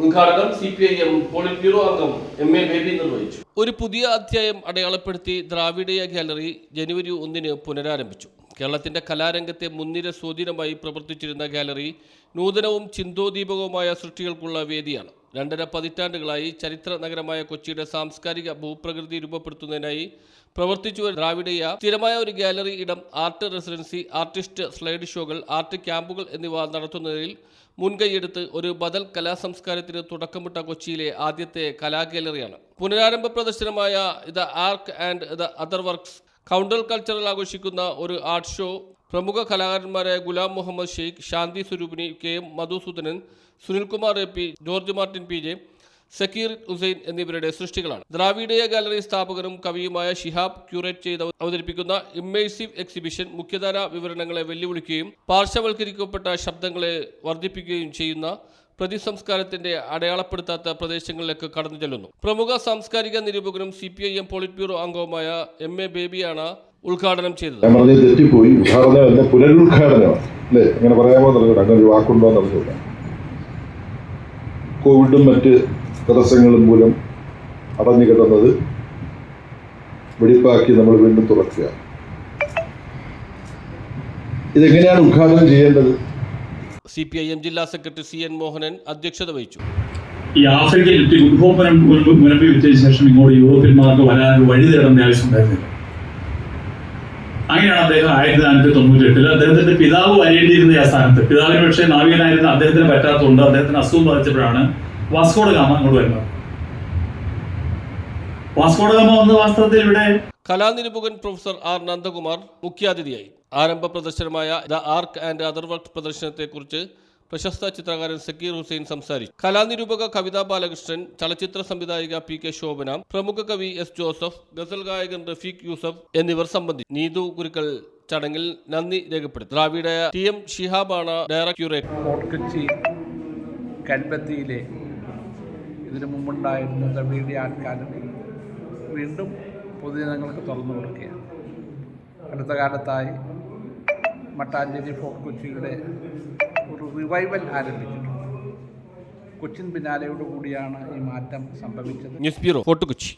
ഉദ്ഘാടനം C P I M Polit Bureau അംഗം M A Baby നിർവഹിച്ചു. ഒരു പുതിയ അധ്യായം അടയാളപ്പെടുത്തി ദ്രാവിഡീയ ഗാലറി ജനുവരി ഒന്നിന് പുനരാരംഭിച്ചു. കേരളത്തിന്റെ കലാരംഗത്തെ മുൻനിര സ്വാധീനമായി പ്രവർത്തിച്ചിരുന്ന ഗാലറി നൂതനവും ചിന്തോദീപകവുമായ സൃഷ്ടികൾക്കുള്ള വേദിയാണ്. രണ്ടര പതിറ്റാണ്ടുകളായി ചരിത്ര നഗരമായ കൊച്ചിയുടെ സാംസ്കാരിക ഭൂപ്രകൃതി രൂപപ്പെടുത്തുന്നതിനായി പ്രവർത്തിച്ചു ദ്രാവിഡയ സ്ഥിരമായ ഒരു ഗാലറി ഇടം ആർട്ട് റെസിഡൻസി ആർട്ടിസ്റ്റ് സ്ലൈഡ് ഷോകൾ ആർട്ട് ക്യാമ്പുകൾ എന്നിവ നടത്തുന്നതിൽ മുൻകൈയെടുത്ത് ഒരു ബദൽ കലാസംസ്കാരത്തിന് തുടക്കമിട്ട കൊച്ചിയിലെ ആദ്യത്തെ കലാ ഗാലറിയാണ് പുനരാരംഭ പ്രദർശനമായ the arc and the other works counter cultural ആഘോഷിക്കുന്ന ഒരു ആർട്ട് ഷോ പ്രമുഖ കലാകാരന്മാരായ Ghulam Mohammed Sheikh Shanti Swaroopini K Madhusudhanan Sunilkumar A P George Martin P J Zakir Hussain എന്നിവരുടെ സൃഷ്ടികളാണ്. ദ്രാവിഡീയ ഗാലറി സ്ഥാപകനും കവിയുമായ ഷിഹാബ് ക്യൂറേറ്റ് ചെയ്ത് അവതരിപ്പിക്കുന്ന ഇമ്മേഴ്സീവ് എക്സിബിഷൻ മുഖ്യധാര വിവരണങ്ങളെ വെല്ലുവിളിക്കുകയും പാർശ്വവൽക്കരിക്കപ്പെട്ട ശബ്ദങ്ങളെ വർദ്ധിപ്പിക്കുകയും ചെയ്യുന്ന പ്രതിസംസ്കാരത്തിന്റെ അടയാളപ്പെടുത്താത്ത പ്രദേശങ്ങളിലേക്ക് കടന്നു ചെല്ലുന്നു. പ്രമുഖ സാംസ്കാരിക നിരൂപകനും C P I M Polit Bureau അംഗവുമായ എം എ ബേബിയാണ് ഉദ്ഘാടനം ചെയ്തത്. ഞാൻ പറഞ്ഞത് തെറ്റിപ്പോയി. ഉദ്ഘാടനം എന്ന പുനരുദ്ഘാടനമാണ് അല്ലേ? അങ്ങനെ പറയാമോ എന്നറിഞ്ഞൂട അങ്ങനെ ഒരു വാക്കുണ്ടോ എന്നറിഞ്ഞൂട കോവിഡും മറ്റ് തടസ്സങ്ങളും മൂലം അടഞ്ഞു കിടന്നത് വെടിപ്പാക്കി നമ്മൾ വീണ്ടും തുറക്കുക. ഇതെങ്ങനെയാണ് ഉദ്ഘാടനം ചെയ്യേണ്ടത്? സി പി ഐ എം ജില്ലാ സെക്രട്ടറി സി എൻ മോഹനൻ അധ്യക്ഷത വഹിച്ചു. ഈ ആഫ്രിക്കയിൽ ഉദ്ഭവനം മുനമ്പി വിറ്റതിന് ശേഷം ഇങ്ങോട്ട് യൂറോപ്യന്മാർക്ക് വരാൻ വഴി തേടേണ്ട ആവശ്യം ഉണ്ടായിരുന്നില്ല. അങ്ങനെയാണ് അദ്ദേഹം ആയിരത്തി നാനൂറ്റി തൊണ്ണൂറ്റി എട്ടിൽ അദ്ദേഹത്തിന്റെ പിതാവ് വരേണ്ടിയിരുന്ന ആ സ്ഥാനത്ത് പിതാവിന് പക്ഷേ നാവികനായിരുന്ന അദ്ദേഹത്തിന് പറ്റാത്തതുകൊണ്ട് അദ്ദേഹത്തിന് അസുഖം ബാധിച്ചപ്പോഴാണ് വാസ്കോഡ ഗാമ അങ്ങോട്ട് വരുന്നത്. വാസ്കോഡ ഗാമ വന്ന വാസ്തവത്തിൽ ഇവിടെ കലാനിരൂപകൻ പ്രൊഫസർ ആർ നന്ദകുമാർ മുഖ്യാതിഥിയായി. ആരംഭ പ്രദർശനമായ the ark and other work പ്രദർശനത്തെക്കുറിച്ച് പ്രശസ്ത ചിത്രകാരൻ സക്കീർ ഹുസൈൻ സംസാരിച്ചു. കലാനിരൂപക കവിതാ ബാലകൃഷ്ണൻ ചലച്ചിത്ര സംവിധായിക പി കെ ശോഭന പ്രമുഖ കവി എസ് ജോസഫ് ഗസൽ ഗായകൻ റഫീഖ് യൂസഫ് എന്നിവർ സംബന്ധിച്ചു. നീതു കുരുക്കൾ ചടങ്ങിൽ നന്ദി രേഖപ്പെടുത്തി. ദ്രാവിഡ ടി എം ഷിഹാബാണ് ഡയറക്ടറേറ്റ്. കൽബത്തിയിലെ ഇതിനു മുമ്പുണ്ടായിരുന്ന ദ്രവീഡിയ ഗാലറി വീണ്ടും പൊതുജനങ്ങൾക്ക് തുറന്നു കൊടുക്കുകയാണ്. അടുത്ത കാലത്തായി മട്ടാഞ്ചേരി ഫോർട്ട് കൊച്ചിയുടെ ഒരു റിവൈവൽ ആരംഭിച്ചിട്ടുണ്ട്. കൊച്ചിൻ പിന്നാലെയോട് കൂടിയാണ് ഈ മാറ്റം സംഭവിച്ചത്. News bureau Fort Kochi.